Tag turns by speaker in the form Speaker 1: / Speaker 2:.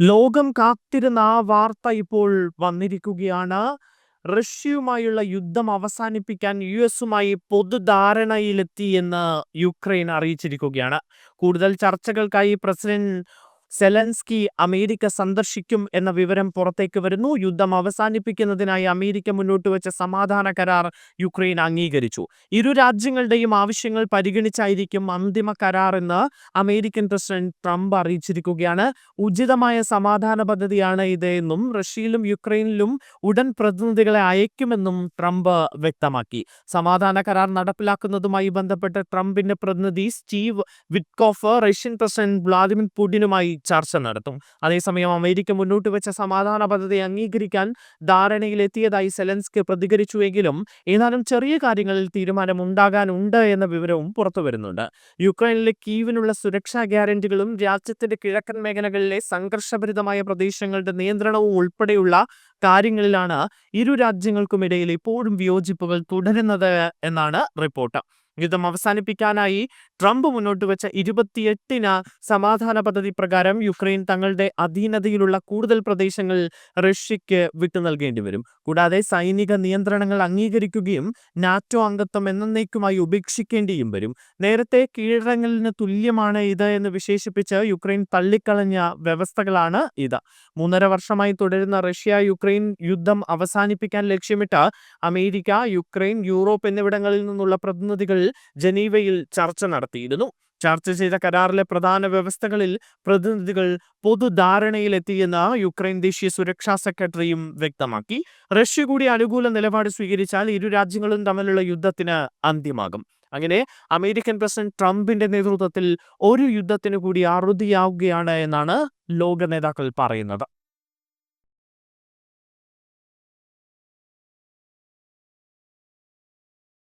Speaker 1: ലോകം കാത്തിരുന്ന ആ വാർത്ത ഇപ്പോൾ വന്നിരിക്കുകയാണ്. റഷ്യയുമായുള്ള യുദ്ധം അവസാനിപ്പിക്കാൻ യു എസുമായി പൊതുധാരണയിലെത്തി എന്ന് യുക്രൈൻ അറിയിച്ചിരിക്കുകയാണ്. കൂടുതൽ ചർച്ചകൾക്കായി പ്രസിഡന്റ് സെലൻസ്കി അമേരിക്ക സന്ദർശിക്കും എന്ന വിവരം പുറത്തേക്ക് വരുന്നു. യുദ്ധം അവസാനിപ്പിക്കുന്നതിനായി അമേരിക്ക മുന്നോട്ട് വെച്ച സമാധാന കരാർ യുക്രൈൻ അംഗീകരിച്ചു. ഇരു രാജ്യങ്ങളുടെയും ആവശ്യങ്ങൾ പരിഗണിച്ചായിരിക്കും അന്തിമ കരാർ എന്ന് അമേരിക്കൻ പ്രസിഡന്റ് ട്രംപ് അറിയിച്ചിരിക്കുകയാണ്. ഉചിതമായ സമാധാന പദ്ധതിയാണ് ഇത് എന്നും റഷ്യയിലും യുക്രൈനിലും ഉടൻ പ്രതിനിധികളെ അയക്കുമെന്നും ട്രംപ് വ്യക്തമാക്കി. സമാധാന കരാർ നടപ്പിലാക്കുന്നതുമായി ബന്ധപ്പെട്ട് ട്രംപിന്റെ പ്രതിനിധി Steve Witkoff Russian president Vladimir പുടിനുമായി ചർച്ച നടത്തും. അതേസമയം അമേരിക്ക മുന്നോട്ട് വെച്ച സമാധാന പദ്ധതി അംഗീകരിക്കാൻ ധാരണയിലെത്തിയതായി സെലൻസ്കി പ്രതികരിച്ചുവെങ്കിലും ഏതാനും ചെറിയ കാര്യങ്ങളിൽ തീരുമാനം ഉണ്ടാകാനുണ്ട് എന്ന വിവരവും പുറത്തുവരുന്നുണ്ട് യുക്രൈനിലെ കീവിനുള്ള സുരക്ഷാ ഗ്യാരണ്ടികളും രാജ്യത്തിന്റെ കിഴക്കൻ മേഖലകളിലെ സംഘർഷഭരിതമായ പ്രദേശങ്ങളുടെ നിയന്ത്രണവും ഉൾപ്പെടെയുള്ള കാര്യങ്ങളിലാണ് ഇരു രാജ്യങ്ങൾക്കുമിടയിൽ ഇപ്പോഴും വിയോജിപ്പുകൾ തുടരുന്നത് എന്നാണ് റിപ്പോർട്ട്. യുദ്ധം അവസാനിപ്പിക്കാനായി ട്രംപ് മുന്നോട്ട് വെച്ച ഇരുപത്തിയെട്ടിന് സമാധാന പദ്ധതി പ്രകാരം യുക്രൈൻ തങ്ങളുടെ അധീനതയിലുള്ള കൂടുതൽ പ്രദേശങ്ങൾ റഷ്യയ്ക്ക് വിട്ടു നൽകേണ്ടി വരും. കൂടാതെ സൈനിക നിയന്ത്രണങ്ങൾ അംഗീകരിക്കുകയും നാറ്റോ അംഗത്വം എന്നേക്കുമായി ഉപേക്ഷിക്കേണ്ടിയും വരും. നേരത്തെ കീഴടങ്ങലിന് തുല്യമാണ് ഇത് എന്ന് വിശേഷിപ്പിച്ച് യുക്രൈൻ തള്ളിക്കളഞ്ഞ വ്യവസ്ഥകളാണ് ഇത്. മൂന്നര വർഷമായി തുടരുന്ന റഷ്യ യുക്രൈൻ യുദ്ധം അവസാനിപ്പിക്കാൻ ലക്ഷ്യമിട്ട് അമേരിക്ക യുക്രൈൻ യൂറോപ്പ് എന്നിവിടങ്ങളിൽ നിന്നുള്ള പ്രതിനിധികൾ ജനീവയിൽ ചർച്ച നടത്തിയിരുന്നു. ചർച്ച ചെയ്ത കരാറിലെ പ്രധാന വ്യവസ്ഥകളിൽ പ്രതിനിധികൾ പൊതുധാരണയിലെത്തിയെന്ന് യുക്രൈൻ ദേശീയ സുരക്ഷാ സെക്രട്ടറിയും വ്യക്തമാക്കി. റഷ്യ കൂടി അനുകൂല നിലപാട് സ്വീകരിച്ചാൽ ഇരു രാജ്യങ്ങളും തമ്മിലുള്ള യുദ്ധത്തിന് അന്ത്യമാകും. അങ്ങനെ അമേരിക്കൻ പ്രസിഡന്റ് ട്രംപിന്റെ നേതൃത്വത്തിൽ ഒരു യുദ്ധത്തിന് കൂടി അറുതിയാവുകയാണ് എന്നാണ് ലോക നേതാക്കൾ പറയുന്നത്.